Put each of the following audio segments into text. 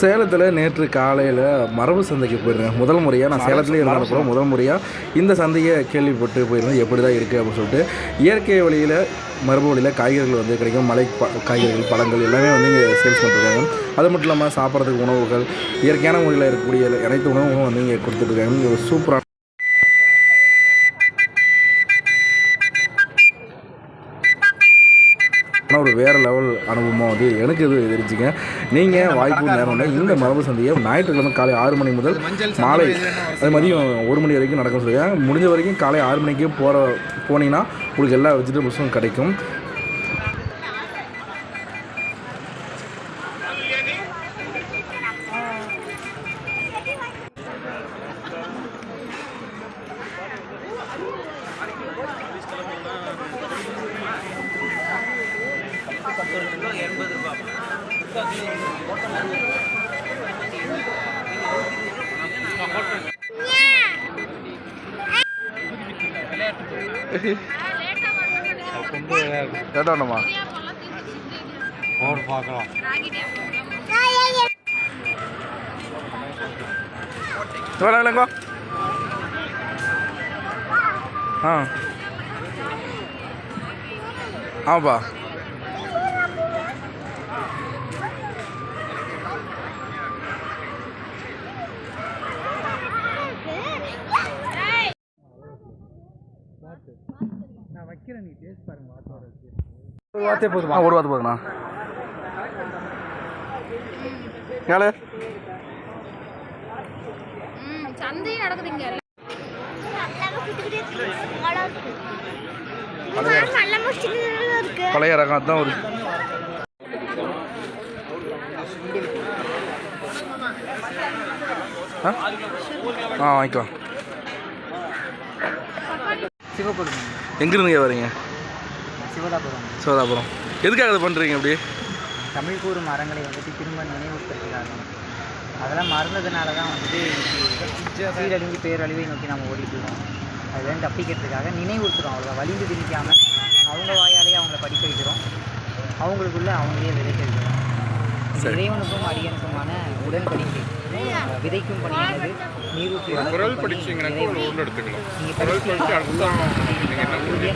சேலத்தில் நேற்று காலையில் மரபு சந்தைக்கு போயிருந்தேன். முதல் முறையாக நான் சேலத்துலேயே இருந்தாலும் கூட முதல் முறையாக இந்த சந்தையை கேள்விப்பட்டு போயிருந்தேன். எப்படி தான் இருக்குது அப்படின்னு சொல்லிட்டு. இயற்கை வழியில் மரபு வழியில் காய்கறிகள் வந்து கிடைக்கும். மலை காய்கறிகள் பழங்கள் எல்லாமே வந்து இங்கே சேல்ஸ் பண்ணிருக்காங்க அது மட்டும் இல்லாமல் சாப்பிட்றதுக்கு உணவுகள் இயற்கையான முறையில் இருக்கக்கூடிய அனைத்து உணவுகளும் வந்து இங்கே கொடுத்துட்ருக்காங்க இது ஒரு சூப்பரான ஆனால் ஒரு வேறு லெவல் அனுபவமாக வந்து எனக்கு இது இருந்துச்சுங்க நீங்கள் வாய்ப்பு நேரம் இல்லை. இந்த மரபு சந்தையை ஞாயிற்றுக்கிழமை காலை ஆறு மணி முதல் மாலை அது மதியம் ஒரு மணி வரைக்கும் நடக்கும் சொல்லுவாங்க முடிஞ்ச வரைக்கும் காலை ஆறு மணிக்கு போகிற போனீங்கன்னா உங்களுக்கு எல்லா வெஜிடபிள்ஸும் கிடைக்கும். கேட்டோம்மா. போர்டு பார்க்கலாம் எவ்வளோ ஆ. ஆமாப்பா. வைக்கிறேன் நீ டேஸ்ட் பாருங்க ஒரு வார்த்தை போதுமா? ஒரு வார்த்தை போதுண்ணா ஏழு ம் சந்தையும் நடக்குது இங்க. பழைய ரகம் தான் ஒரு ஆ? ஆ வாங்கிக்கலாம். சிவபுரம் எங்கிருந்துங்க வரீங்க? சிவதாபுரம். சோதாபுரம் எதுக்காக இதை பண்ணுறீங்க அப்படி தமிழ் கூறும் மரங்களை வந்துட்டு திரும்ப நினைவுபடுத்துகிறாங்க அதெல்லாம் மறந்ததுனால தான். வந்துட்டு சீரழிஞ்சு பேரழிவை நோக்கி நம்ம ஓடிட்டு இருக்கோம். அதுலேருந்து தப்பிக்கிறதுக்காக நினைவுறுத்துறோம் அவ்வளோ வலிந்து திணிக்காமல் அவங்க வாயாலேயே அவங்கள படிக்க வைக்கிறோம். அவங்களுக்குள்ள அவங்களே விதைக்க வைக்கிறோம். இறைவனுக்கும் அடியனுக்குமான உடன்படிக்கை. விதைக்கும் பணியானது நீரூற்றி குரல் படிச்சீங்கன்னாக்கா உருள் எடுத்துக்கலாம். நீங்கள் குரல் அடுத்த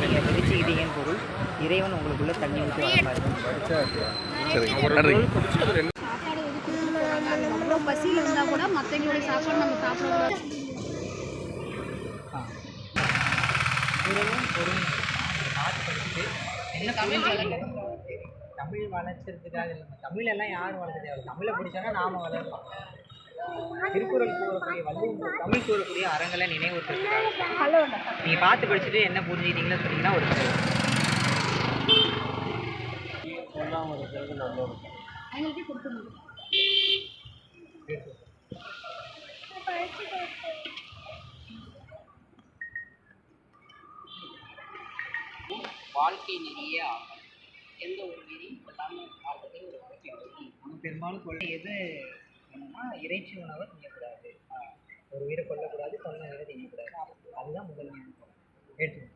நீங்கள் விதைச்சுக்கிட்டீங்கன்னு பொருள். இறைவன் உங்களுக்குள்ள தண்ணி ஊற்றி அவ்வளோ பசியில் இருந்தால் கூட மற்றவங்களுடைய சாப்பாடு நம்ம சாப்பிடக்கூடாது. தமிழ் தமிழ் வளர்ச்சதுக்காக இல்லை தமிழ் எல்லாம் யாரும் வளர்க்க தேவை தமிழை பிடிச்சானா நாம வளரலாம் திருக்குறள் கூறக்கூடிய வள்ளி தமிழ் கூறக்கூடிய அறங்களை நினைவுறுத்துறதுக்காக நீங்கள் பார்த்து படிச்சுட்டு என்ன புரிஞ்சுக்கிட்டீங்களோ சொன்னீங்கன்னா ஒரு வாழ்க்கை நெறியே ஆகும். எந்த ஒரு நெறியும் இல்லாமல் வாழ்க்கை ஒரு பெரும்பாலும் கொள்ள எது? என்னன்னா இறைச்சி உணவை தின்னக்கூடாது ஒரு உயிரை கொல்லக்கூடாது கொல்ல உயிரை தின்னக்கூடாது அதுதான் முதல் நியமம் எடுத்துக்கணும்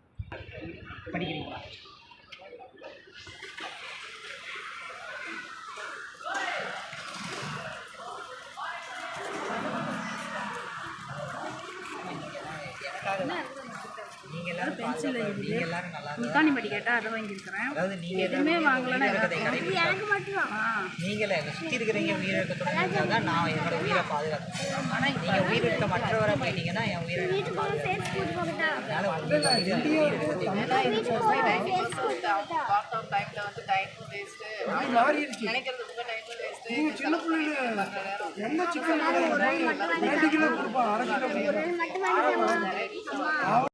படிக்கிறீங்களா? நீங்க எல்லாரும் பாதுகாப்பா- நீங்க எல்லாரும் நல்லா இருந்தா- முத்தானி படி கேட்டால் அதை வாங்கியிருக்கிறேன். அதாவது நீங்க எதுவுமே வாங்கலைன்னா. நீங்களே சுற்றி இருக்கிறவங்க உயிரிழக்கத்தோட தான் நான் என்னோட உயிரை பாதுகாக்கிறேன் ஆனால் நீங்கள் உயிரிழக்க மற்றவரை போயிட்டீங்கன்னா என் உயிரை நான் பாதுகாக்கிறேன். அதனால உங்களோட உயிரை- உயிரிழக்கத்தை